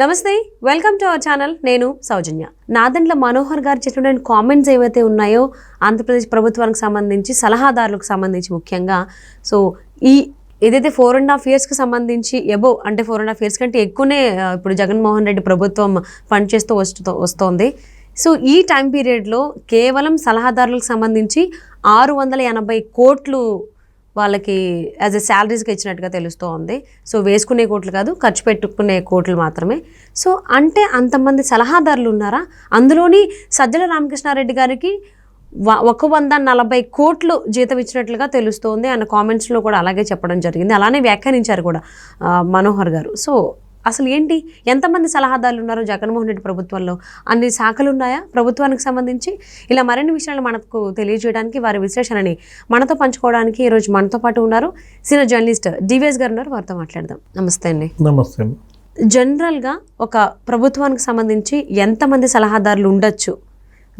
నమస్తే welcome to our channel. నేను సౌజన్య. నాదండ్ల మనోహర్ గారు చెప్పిన కామెంట్స్ ఏవైతే ఉన్నాయో ఆంధ్రప్రదేశ్ ప్రభుత్వానికి సంబంధించి సలహాదారులకు సంబంధించి ముఖ్యంగా సో ఈ ఏదైతే ఫోర్ అండ్ హాఫ్ ఇయర్స్కి సంబంధించి ఎబో అంటే ఫోర్ అండ్ హాఫ్ ఇయర్స్ కంటే ఎక్కువనే ఇప్పుడు జగన్మోహన్ రెడ్డి ప్రభుత్వం ఫండ్ చేస్తూ వస్తూ వస్తోంది. సో ఈ టైం పీరియడ్లో కేవలం సలహాదారులకు సంబంధించి ఆరు వందల ఎనభై కోట్లు వాళ్ళకి యాజ్ ఎ శాలరీస్కి ఇచ్చినట్టుగా తెలుస్తూ ఉంది. సో వేసుకునే కోట్లు కాదు ఖర్చు పెట్టుకునే కోట్లు మాత్రమే. సో అంటే అంతమంది సలహాదారులు ఉన్నారా? అందులోని సజ్జల రామకృష్ణారెడ్డి గారికి వ- ఒక వంద నలభై కోట్లు జీతం ఇచ్చినట్లుగా తెలుస్తోంది అన్న కామెంట్స్లో కూడా అలాగే చెప్పడం జరిగింది. అలానే వ్యాఖ్యానించారు కూడా మనోహర్ గారు. సో అసలు ఏంటి ఎంతమంది సలహాదారులు ఉన్నారు జగన్మోహన్ రెడ్డి ప్రభుత్వంలో? అన్ని శాఖలు ఉన్నాయా ప్రభుత్వానికి సంబంధించి? ఇలా మరిన్ని విషయాలు మనకు తెలియజేయడానికి వారి విశ్లేషణని మనతో పంచుకోవడానికి ఈరోజు మనతో పాటు ఉన్నారు సీనియర్ జర్నలిస్ట్ డివిఎస్ గారు ఉన్నారు. వారితో మాట్లాడదాం. నమస్తే అండి. నమస్తే. జనరల్గా ఒక ప్రభుత్వానికి సంబంధించి ఎంతమంది సలహాదారులు ఉండొచ్చు?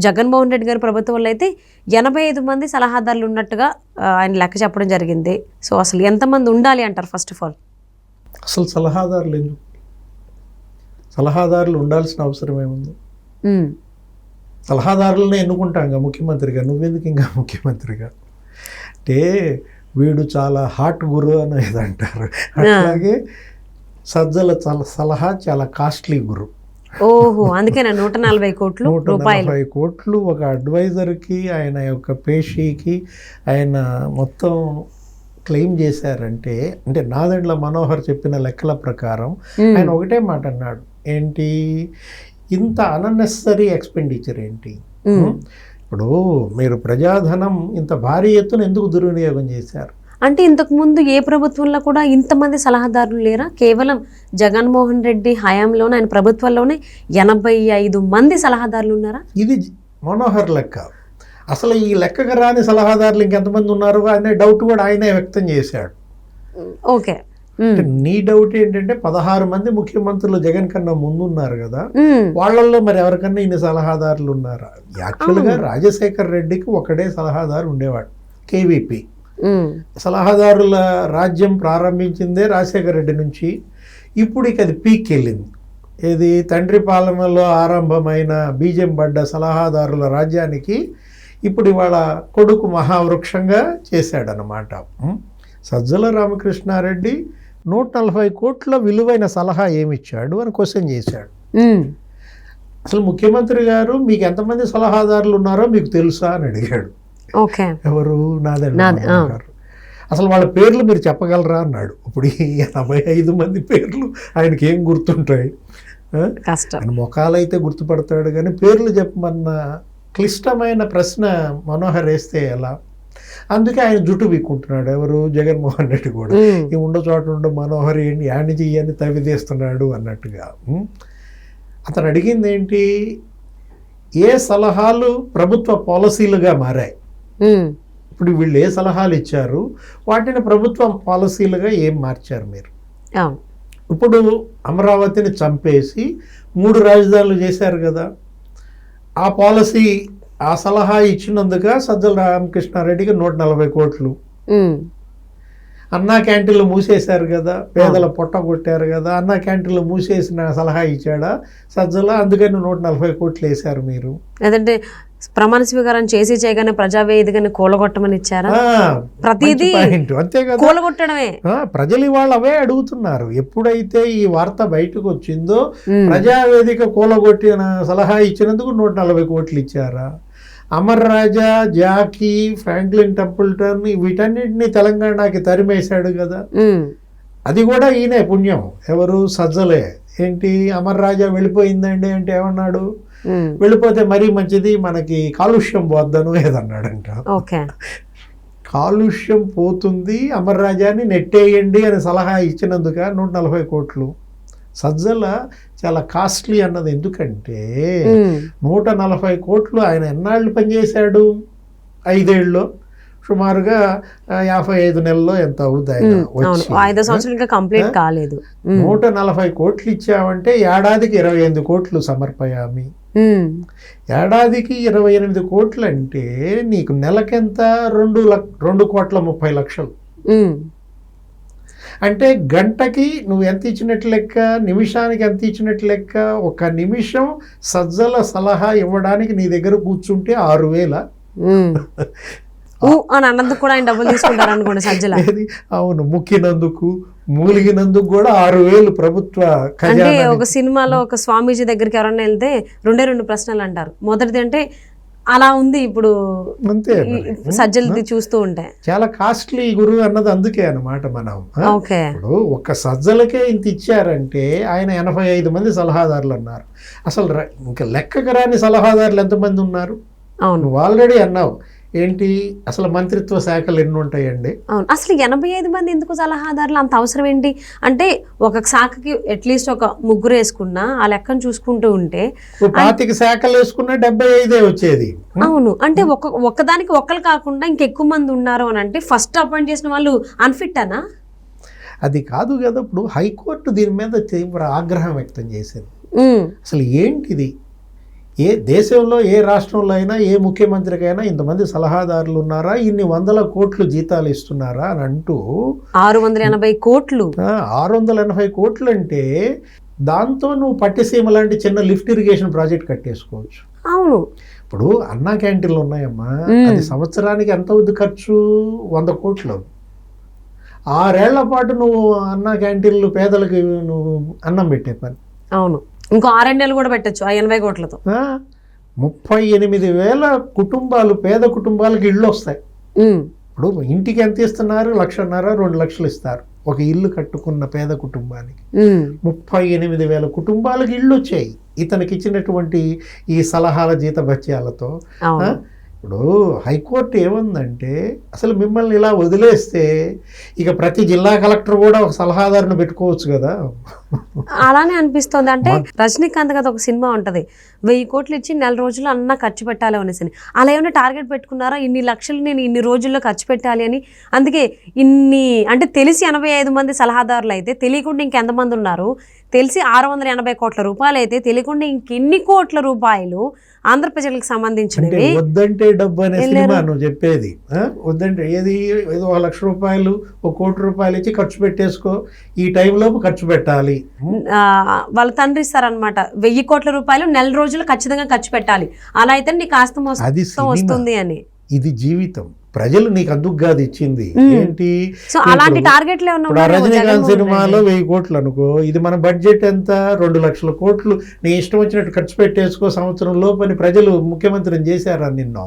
జగన్మోహన్ రెడ్డి గారి ప్రభుత్వంలో అయితే ఎనభై ఐదు మంది సలహాదారులు ఉన్నట్టుగా ఆయన లెక్క చెప్పడం జరిగింది. సో అసలు ఎంతమంది ఉండాలి అంటారు ఫస్ట్ ఆఫ్ ఆల్? అసలు సలహాదారులు ఎందుకు? సలహాదారులు ఉండాల్సిన అవసరం ఏముంది? సలహాదారులను ఎన్నుకుంటాంగా ముఖ్యమంత్రిగా? నువ్వెందుకు ఇంకా ముఖ్యమంత్రిగా? అంటే వీడు చాలా హాట్ గురు అనేది అంటారు. అట్లాగే సజ్జల చల- సలహా చాలా కాస్ట్లీ గురు. ఓహో అందుకేనా? నూట నలభై కోట్లు నూట నలభై కోట్లు ఒక అడ్వైజర్కి ఆయన యొక్క పేషీకి ఆయన మొత్తం క్లెయిమ్ చేశారంటే అంటే నాదెండ్ల మనోహర్ చెప్పిన లెక్కల ప్రకారం. ఆయన ఒకటే మాట అన్నాడు. ఏంటి? ఇంత అనన్నెసరీ ఎక్స్పెండిచర్ ఏంటి. ఇప్పుడు మీరు ప్రజాధనం ఇంత భారీ ఎత్తున ఎందుకు దుర్వినియోగం చేశారు? అంటే ఇంతకు ముందు ఏ ప్రభుత్వంలో కూడా ఇంతమంది సలహాదారులు లేరా? కేవలం జగన్మోహన్ రెడ్డి హయాంలోనే ఆయన ప్రభుత్వంలోనే ఎనభై ఐదు మంది సలహాదారులు ఉన్నారా? ఇది మనోహర్ లెక్క. అసలు ఈ లెక్కకు రాని సలహాదారులు ఇంకెంతమంది ఉన్నారు అనే డౌట్ కూడా ఆయనే వ్యక్తం చేశాడు. ఓకే. నీ డౌట్ ఏంటంటే పదహారు మంది ముఖ్యమంత్రులు జగన్ కన్నా ముందు ఉన్నారు కదా. వాళ్ళల్లో మరి ఎవరికన్నా ఇన్ని సలహాదారులు ఉన్నారా? యాక్చువల్గా రాజశేఖర్ రెడ్డికి ఒకడే సలహాదారు ఉండేవాడు కేవీపీ. సలహాదారుల రాజ్యం ప్రారంభించిందే రాజశేఖర రెడ్డి నుంచి. ఇప్పుడు ఇక అది పీక్ వెళ్ళింది ఇది తండ్రి పాలనలో ఆరంభమైన బీజం పడ్డ సలహాదారుల రాజ్యానికి ఇప్పుడు ఇవాళ కొడుకు మహావృక్షంగా చేశాడనమాట? సజ్జల రామకృష్ణారెడ్డి నూట నలభై కోట్ల విలువైన సలహా ఏమిచ్చాడు అని క్వశ్చన్ చేశాడు. అసలు ముఖ్యమంత్రి గారు మీకు ఎంతమంది సలహాదారులు ఉన్నారో మీకు తెలుసా అని అడిగాడు. ఓకే. ఎవరు? నాదండి. గారు. అసలు వాళ్ళ పేర్లు మీరు చెప్పగలరా అన్నాడు. ఇప్పుడు ఎనభై ఐదు మంది పేర్లు ఆయనకి ఏం గుర్తుంటాయి? ఆయన ముఖాలైతే గుర్తుపడతాడు కానీ పేర్లు చెప్పమన్న క్లిష్టమైన ప్రశ్న మనోహర్ వేస్తే ఎలా? అందుకే ఆయన జుట్టు వీక్కుంటున్నాడు ఎవరు? జగన్మోహన్ రెడ్డి కూడా. ఈ ఉండ చోట ఉండ మనోహర్ ఏంటి యాని చెయ్యని తవిదేస్తున్నాడు అన్నట్టుగా? అతను అడిగింది ఏంటి? ఏ సలహాలు ప్రభుత్వ పాలసీలుగా మారాయి. ఇప్పుడు వీళ్ళు ఏ సలహాలు ఇచ్చారు? వాటిని ప్రభుత్వం పాలసీలుగా ఏం మార్చారు మీరు? ఇప్పుడు అమరావతిని చంపేసి మూడు రాజధానులు చేశారు కదా. ఆ పాలసీ ఆ సలహా ఇచ్చినందుక సజ్జల రామకృష్ణారెడ్డికి నూట నలభై కోట్లు. అన్నా క్యాంటీన్లు మూసేశారు కదా పేదల పొట్ట కొట్టారు కదా అన్నా క్యాంటీన్లు మూసేసిన సలహా ఇచ్చాడా సజ్జల? అందుకని నూట నలభై కోట్లు వేశారు మీరు. లేదంటే ప్రమాణ స్వీకారం చేసి చేయగానే ప్రజావేదికని కూలగొట్టమని ఇచ్చారా? ప్రతిదీ కూలగొట్టడమే. ప్రజలు ఇవాళ అవే అడుగుతున్నారు. ఎప్పుడైతే ఈ వార్త బయటకు వచ్చిందో. ప్రజావేదిక కూలగొట్టిన సలహా ఇచ్చినందుకు నూట నలభై కోట్లు ఇచ్చారా? Amar Raja Jockey Franklin Templeton వీటన్నిటిని తెలంగాణకి తరిమేశాడు కదా. అది కూడా ఈయనే పుణ్యం. ఎవరు? సజ్జలే. ఏంటి? అమర్ రాజా వెళ్ళిపోయిందండి అంటే ఏమన్నాడు. వెళ్ళిపోతే మరీ మంచిది మనకి కాలుష్యం పోద్దను ఏదన్నాడంట. కాలుష్యం పోతుంది అమర్ రాజాని నెట్టేయండి అని సలహా ఇచ్చినందుక నూట నలభై కోట్లు. సజ్జల చాలా కాస్ట్లీ అన్నది. ఎందుకంటే. నూట నలభై కోట్లు ఆయన ఎన్నాళ్ళు పనిచేశాడు? ఐదేళ్ళు. సుమారుగా యాభై ఐదు నెలల్లో ఎంత ఇంకా కంప్లీట్ కాలేదు. నూట నలభై కోట్లు ఇచ్చావంటే ఏడాదికి ఇరవై ఎనిమిది కోట్లు సమర్పయామి. ఏడాదికి ఇరవై ఎనిమిది కోట్లు అంటే నీకు నెలకెంత? రెండు లక్ రెండు కోట్ల ముప్పై లక్షలు. అంటే గంటకి నువ్వు ఎంత ఇచ్చినట్లు లెక్క నిమిషానికి ఎంత ఇచ్చినట్లు లెక్క ఒక నిమిషం సజ్జల సలహా ఇవ్వడానికి నీ దగ్గర కూర్చుంటే ఆరు వేల? అని అన్నందుకు కూడా ఆయన డబ్బులు తీసుకుంటారు అనుకోండి సజ్జల. ఏది? అవును ముక్కినందుకు మూలిగినందుకు కూడా ఆరు వేలు ప్రభుత్వ అంటే ఒక సినిమాలో ఒక స్వామీజీ దగ్గరికి ఎవరన్నా వెళ్తే రెండే రెండు ప్రశ్నలు అంటారు. మొదటిది అంటే అలా ఉంది ఇప్పుడు అంతే. సజ్జలది చూస్తూ ఉంటే. చాలా కాస్ట్లీ గురువు అన్నది అందుకే అన్నమాట మనం ఇప్పుడు ఒక్క సజ్జలకే ఇంత ఇచ్చారంటే ఆయన ఎనభై ఐదు మంది సలహాదారులు అన్నారు. అసలు ఇంకా లెక్కకు రాని సలహాదారులు ఎంతమంది ఉన్నారు? అవును. ఆల్రెడీ అన్నావు. ఏంటి? అసలు మంత్రిత్వ శాఖలు ఎన్ని ఉంటాయండి అవును. అసలు ఎనభై ఐదు మంది ఎందుకు సలహాదారులు? అంత అవసరం ఏంటి? అంటే ఒక శాఖకి అట్లీస్ట్ ఒక ముగ్గురు వేసుకున్నా ఆ లెక్కను చూసుకుంటూ ఉంటే పాతిక శాఖలు వేసుకున్న డెబ్బై ఐదే వచ్చేది. అవును. అంటే ఒక ఒక్కదానికి ఒక్కరు కాకుండా ఇంకెక్కువ మంది ఉన్నారు అని అంటే ఫస్ట్ అపాయింట్ చేసిన వాళ్ళు అన్ఫిట్ అనా అది కాదు కదా. ఇప్పుడు హైకోర్టు దీని మీద తీవ్ర ఆగ్రహం వ్యక్తం చేసింది. అసలు ఏంటిది? ఏ దేశంలో ఏ రాష్ట్రంలో అయినా ఏ ముఖ్యమంత్రికైనా ఇంతమంది సలహాదారులు ఉన్నారా? ఇన్ని వందల కోట్లు జీతాలు ఇస్తున్నారా అని అంటూ ఆరు వందల ఎనభై కోట్లు. ఆరు వందల ఎనభై కోట్లు అంటే దాంతో నువ్వు పట్టిసీమ లాంటి చిన్న లిఫ్ట్ ఇరిగేషన్ ప్రాజెక్ట్ కట్టేసుకోవచ్చు. అవును. ఇప్పుడు అన్నా క్యాంటీన్లు ఉన్నాయమ్మా. మ్మ్. అది సంవత్సరానికి ఎంత అవుద్ది ఖర్చు? వంద కోట్లు. ఆరేళ్ళ పాటు నువ్వు అన్నా క్యాంటీన్లు పేదలకు నువ్వు అన్నం పెట్టే పని. అవును. ఇంకో ఆరేడు నెలలు కూడా పెట్టచ్చు ఆ ఎనభై కోట్లతో. ముప్పై ఎనిమిది వేల కుటుంబాలు పేద కుటుంబాలకు ఇళ్ళు వస్తాయి. ఇప్పుడు ఇంటికి ఎంత ఇస్తున్నారు? లక్షన్నర రెండు లక్షలు ఇస్తారు. ఒక ఇల్లు కట్టుకున్న పేద కుటుంబానికి. ముప్పై ఎనిమిది వేల కుటుంబాలకు ఇళ్ళు వచ్చాయి. ఇతనికి ఇచ్చినటువంటి ఈ సలహాల జీత భత్యాలతో ఆ? అవును. ఇప్పుడు హైకోర్టు ఏముందంటే అసలు మిమ్మల్ని ఇలా వదిలేస్తే ఇక ప్రతి జిల్లా కలెక్టర్ కూడా ఒక సలహాదారుని పెట్టుకోవచ్చు కదా. అలానే అనిపిస్తోంది. అంటే రజనీకాంత్ కదా ఒక సినిమా ఉంటది. వెయ్యి కోట్లు ఇచ్చి నెల రోజులు అన్న ఖర్చు పెట్టాలి అనేసి అలా ఏమైనా టార్గెట్ పెట్టుకున్నారా? ఇన్ని లక్షలు నేను ఇన్ని రోజుల్లో ఖర్చు పెట్టాలి అని? అందుకే ఇన్ని అంటే తెలిసి ఎనభై ఐదు మంది సలహాదారులు అయితే తెలియకుండా ఇంకెంతమంది ఉన్నారు? తెలిసి ఆరు వందల ఎనభై కోట్ల రూపాయలు అయితే తెలియకుండా ఇంకెన్ని కోట్ల రూపాయలు ఆంధ్ర ప్రజలకు అంటే సంబంధించినవి వద్దంటే డబ్బు అనే సినిమా నువ్వు చెప్పేది? వద్దంటే ఏది ఏదో ఒక లక్ష రూపాయలు ఒక కోటి రూపాయలు ఇచ్చి ఖర్చు పెట్టేసుకో. ఈ టైంలోపు ఖర్చు పెట్టాలి. వాళ్ళ తండ్రి ఇస్తారనమాట వెయ్యి కోట్ల రూపాయలు నెల రోజులు ఖచ్చితంగా ఖర్చు పెట్టాలి. అలా అయితే నీకు ఆస్తి వస్తుంది అని. ఇది జీవితం. ప్రజలు నీకు అందుకు కాదు ఇచ్చింది. ఏంటి? అలాంటి టార్గెట్లు ఇప్పుడు రజనీకాంత్ సినిమాలో. వెయ్యి కోట్లు అనుకో ఇది మన బడ్జెట్ ఎంత? రెండు లక్షల కోట్లు. నీ ఇష్టం వచ్చినట్టు ఖర్చు పెట్టేసుకో సంవత్సరం లోపని ప్రజలు ముఖ్యమంత్రిని చేశారా నిన్ను?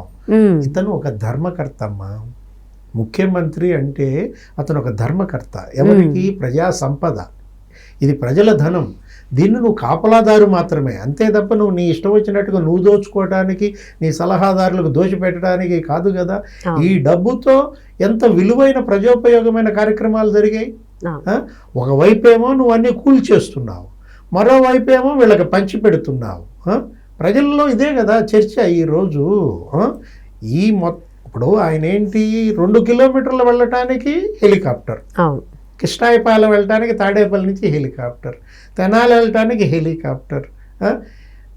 ఇతను ఒక ధర్మకర్త అమ్మా ముఖ్యమంత్రి అంటే అతను ఒక ధర్మకర్త. ఎవరికి? ప్రజా సంపద. ఇది ప్రజల ధనం. దీన్ని నువ్వు కాపలాదారు మాత్రమే. అంతే తప్ప నువ్వు నీ ఇష్టం వచ్చినట్టుగా నువ్వు దోచుకోవడానికి నీ సలహాదారులకు దోచిపెట్టడానికి కాదు కదా. ఈ డబ్బుతో ఎంత విలువైన ప్రజోపయోగమైన కార్యక్రమాలు జరిగాయి? ఒకవైపేమో నువ్వు అన్నీ కూల్చేస్తున్నావు మరోవైపేమో వీళ్ళకి పంచి పెడుతున్నావు? ప్రజల్లో ఇదే కదా చర్చ ఈరోజు? ఈ మొ ఇప్పుడు ఆయన ఏంటి? రెండు కిలోమీటర్లు వెళ్ళటానికి హెలికాప్టర్. కృష్ణాయపాలెం వెళ్ళటానికి తాడేపల్లి నుంచి హెలికాప్టర్. తెనాలి వెళ్ళటానికి హెలికాప్టర్.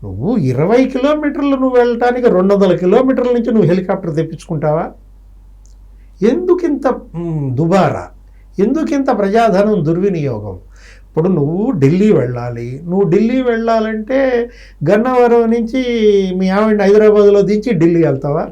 నువ్వు ఇరవై కిలోమీటర్లు నువ్వు వెళ్ళటానికి రెండు వందల కిలోమీటర్ల నుంచి నువ్వు హెలికాప్టర్ తెప్పించుకుంటావా? ఎందుకింత దుబారా? ఎందుకింత ప్రజాధనం దుర్వినియోగం? ఇప్పుడు నువ్వు ఢిల్లీ వెళ్ళాలి. నువ్వు ఢిల్లీ వెళ్ళాలంటే గన్నవరం నుంచి మీ ఆవిడ హైదరాబాద్లో దించి ఢిల్లీ వెళ్తావా?